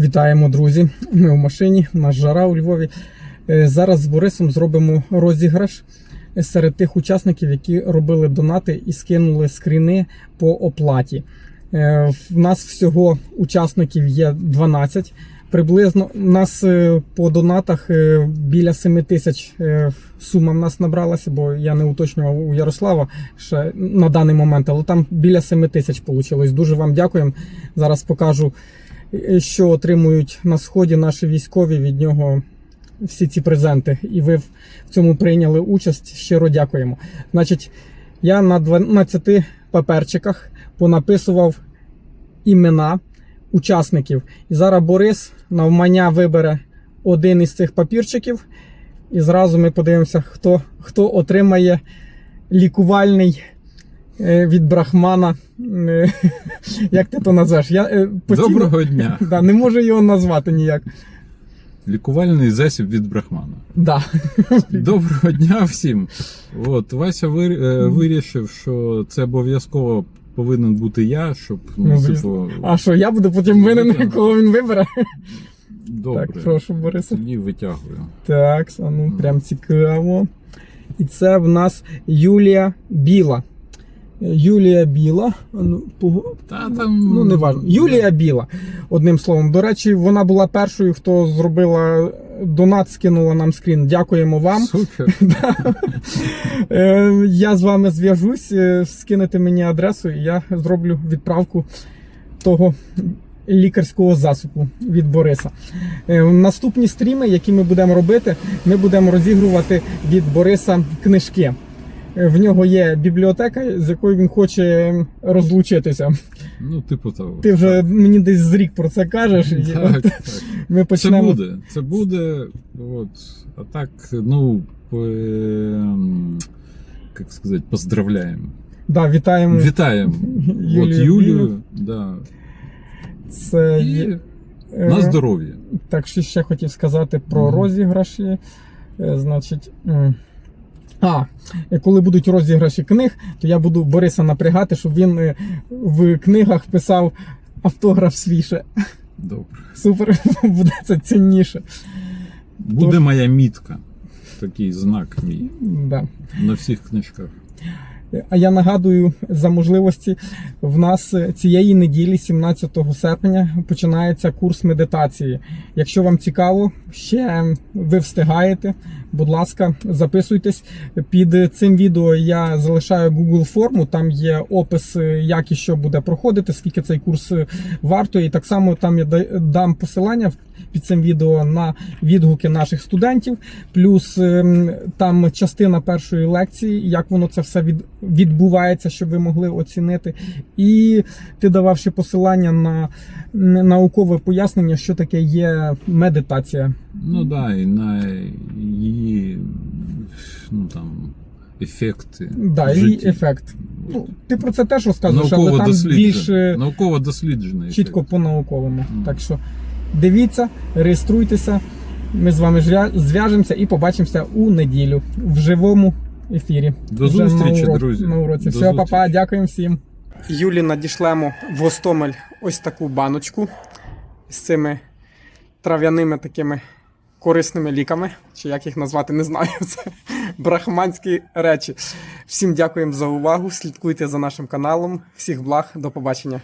Вітаємо, друзі! Ми в машині, у нас жара у Львові. Е, Зараз з Борисом зробимо розіграш серед тих учасників, які робили донати і скинули скріни по оплаті. Е, В нас всього учасників є 12. Приблизно у нас е, по донатах е, біля 7 тисяч е, сума в нас набралася, бо я не уточнював у Ярослава ще на даний момент, але там біля 7 тисяч вийшло. Дуже вам дякуємо. Зараз покажу е, що отримують на сході наші військові від нього всі ці презенти. І ви в цьому прийняли участь. Щиро дякуємо. Значить, я на 12 паперчиках понаписував імена учасників. І зараз Борис навмання вибере один із цих папірчиків. І зразу ми подивимося, хто, хто отримає лікувальний е, від Брахмана. е, Як ти то назвеш? Я е, постійно- Доброго дня! Да, не можу його назвати ніяк. Лікувальний засіб від Брахмана. Да. Доброго дня всім! От Вася вир- е, вирішив, що це обов'язково повинен бути я, щоб Ну, ну, типу, А що, я буду потім винен, кого він вибере? добре. Так, прошу, Борисе. Тоді витягую. Так, ну прям цікаво. І це в нас Юлія Біла. Юлія Біла. Ну, пого- Та там. ну не важливо. Юлія Біла. Одним словом. До речі, вона була першою, хто зробила донат, скинула нам скрін. Дякуємо вам. Супер. Е, Я з вами зв'яжусь, е, скинете мені адресу, і я зроблю відправку того лікарського засобу від Бориса. Е, Наступні стріми, які ми будемо робити, ми будемо розігрувати від Бориса книжки. В нього є бібліотека, з якою він хоче розлучитися. Ну, типу того. Ти вже мені десь з рік про це кажеш. і Так, от так. Ми Це буде. Це буде. От. А так, ну, по- ем, як сказати, поздравляємо. Да, вітаємо Вітаємо. Юлію От Юлію, да. Це І є. на е, здоров'я. Так, що ще хотів сказати про Мгм. розіграші. Е, Значить. А, е, коли будуть розіграші книг, то я буду Бориса напрягати, щоб він е, в книгах писав автограф свіше. Добре. Супер, буде це цінніше. Буде моя мітка. Такий знак мій Да. на всіх книжках. А я нагадую за можливості, в нас цієї неділі, 17 серпня, починається курс медитації. Якщо вам цікаво, ще ви встигаєте. Будь ласка, записуйтесь. Під цим відео я залишаю Google форму. Там є опис, як і що буде проходити, скільки цей курс вартує. І так само там я дам посилання під цим відео на відгуки наших студентів. Плюс ем, там частина першої лекції, як воно це все відбувається, щоб ви могли оцінити. І ти давав ще посилання на наукове пояснення, що таке є медитація. Ну да, і на її ну, там, ефекти. Да, житті. ефект. Ну, ти про це теж розказуєш, але там досліджений. більш е, Науково досліджений. чітко ефект. по науковому. Мгм. Так що дивіться, реєструйтеся. Ми з вами зв'яжемося і побачимося у неділю в живому ефірі. До Вже зустрічі, на урок- друзі. На уроці. До Все, зустрічі. папа, дякуємо всім. Юлі надішлемо в Гостомель ось таку баночку з цими трав'яними такими корисними ліками, чи як їх назвати, не знаю. Це брахманські речі. Всім дякуємо за увагу. Слідкуйте за нашим каналом. Всіх благ, до побачення.